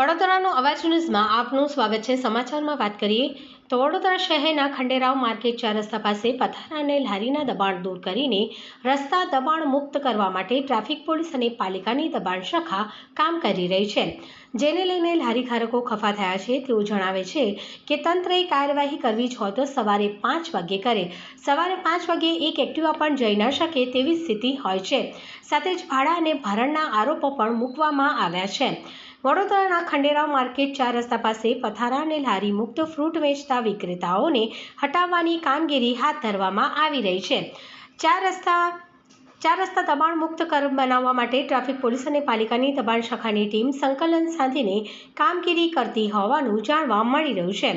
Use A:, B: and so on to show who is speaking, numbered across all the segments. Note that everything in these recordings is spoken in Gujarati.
A: વડોદરાનો અવાજ ન્યૂઝમાં આપનું સ્વાગત છે. સમાચારમાં વાત કરીએ તો વડોદરા શહેરના ખંડેરાવ માર્કેટ ચાર રસ્તા પાસે પથારા અને લારીના દબાણ દૂર કરીને રસ્તા દબાણ મુક્ત કરવા માટે ટ્રાફિક પોલીસ અને પાલિકાની દબાણ શાખા કામ કરી રહી છે. જેને લઈને લારીકારકો ખફા થયા છે. તેઓ જણાવે છે કે તંત્રએ કાર્યવાહી કરવી જ હોય તો સવારે પાંચ વાગે કરે. સવારે પાંચ વાગે એક એક્ટિવા પણ જઈ ન શકે તેવી સ્થિતિ હોય છે. સાથે જ ભાડા અને ભારણના આરોપો પણ મૂકવામાં આવ્યા છે. વડોદરાના ખંડેરાવ માર્કેટ ચાર રસ્તા પાસે પથારા અને લારી મુક્ત ફ્રૂટ વેચતા વિક્રેતાઓને હટાવવાની કામગીરી હાથ ધરવામાં આવી રહી છે. ચાર રસ્તા ચાર રસ્તા દબાણ મુક્ત કર બનાવવા માટે ટ્રાફિક પોલીસ અને પાલિકાની દબાણ શાખાની ટીમ સંકલન સાધીને કામગીરી કરતી હોવાનું જાણવા મળી રહ્યું છે.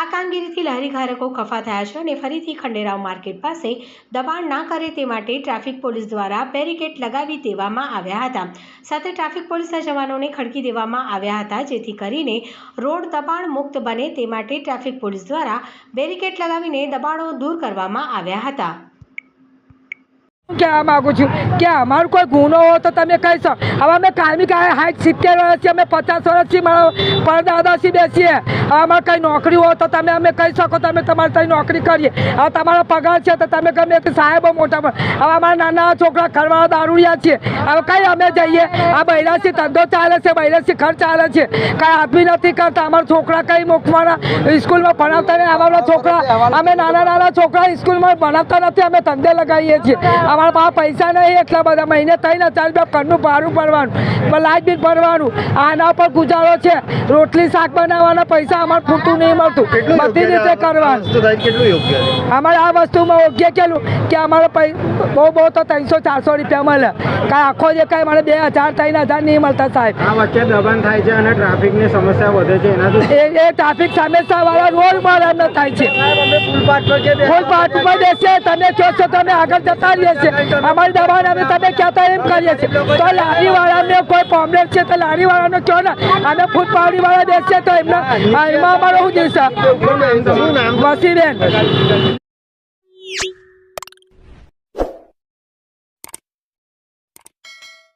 A: આ કામગીરીથી લારી ધારકો ખફા થયા છે અને ફરીથી ખંડેરાવ માર્કેટ પાસે દબાણ ના કરે તે માટે ટ્રાફિક પોલીસ દ્વારા બેરિકેડ લગાવી દેવામાં આવ્યા હતા. સાથે ટ્રાફિક પોલીસના જવાનોને ખડકી દેવામાં આવ્યા હતા, જેથી કરીને રોડ દબાણ મુક્ત બને તે માટે ટ્રાફિક પોલીસ દ્વારા બેરિકેડ લગાવીને દબાણો દૂર કરવામાં આવ્યા હતા.
B: કહેવા માગું છું કે અમારો કોઈ ગુનો હોય તો તમે કહી શકો. હવે અમે કાયમી કાય હાઈટ સિત્તેર વર્ષથી, અમે પચાસ વર્ષથી મારા પરદાદાથી બેસીએ. હવે અમારે કંઈ નોકરી હોય તો તમે અમે કહી શકો, તમે તમારે ત્યાં નોકરી કરીએ. હવે તમારો પગાર છે તો તમે ગમે તે સાહેબો મોટા પણ. હવે અમારા નાના છોકરા ઘરવાળા દારૂડિયા છીએ. હવે કઈ અમે જઈએ? આ બૈરાથી ધંધો ચાલે છે બૈરાથી ખર્ચ ચાલે છે. કંઈ આપી નથી કરતા. અમારા છોકરા કંઈ મૂકવાના સ્કૂલમાં ભણાવતા નહીં અમારા છોકરા, અમે નાના નાના છોકરા સ્કૂલમાં ભણાવતા નથી. અમે ધંધે લગાવીએ છીએ. અમારા પાસે પૈસા નહીં એટલા બધા મહિને થઈને ચાર રૂપિયા ઘરનું ભાડું ભરવાનું લાઇટ બિલ ભરવાનું. આના પર ગુજારો છે. રોટલી શાક બનાવવાના પૈસા અમારે પૂરતું નહીં મળતું. બધી રીતે કરવાનું. અમારે આ વસ્તુમાં યોગ્ય કેલું કે અમારે બહુ બહુ તો ત્રણસો ચારસો રૂપિયા મળે. કાંઈ આખો જે કાંઈ મને બે હજાર ત્રણ હજાર નહીં મળતા સાહેબ.
C: આ વચ્ચે દબાણ થાય છે અને ટ્રાફિકની સમસ્યા વધે છે એના
B: એ એ ટ્રાફિક સમસ્યા વાળા રોડ મારા થાય છે. ફૂલ પાટ પર બેસીએ તમે કહો છો તમે આગળ જતા રહીએ અમારી દબાણ અમે તમે કહેતા એમ કરીએ છીએ. તો લારી વાળાને કોઈ પ્રોબ્લેમ છે તો લારી વાળાનો કહો ને. અમે વાળા છે તો એમના એમાં અમારો શું દિવસે વસીબેન.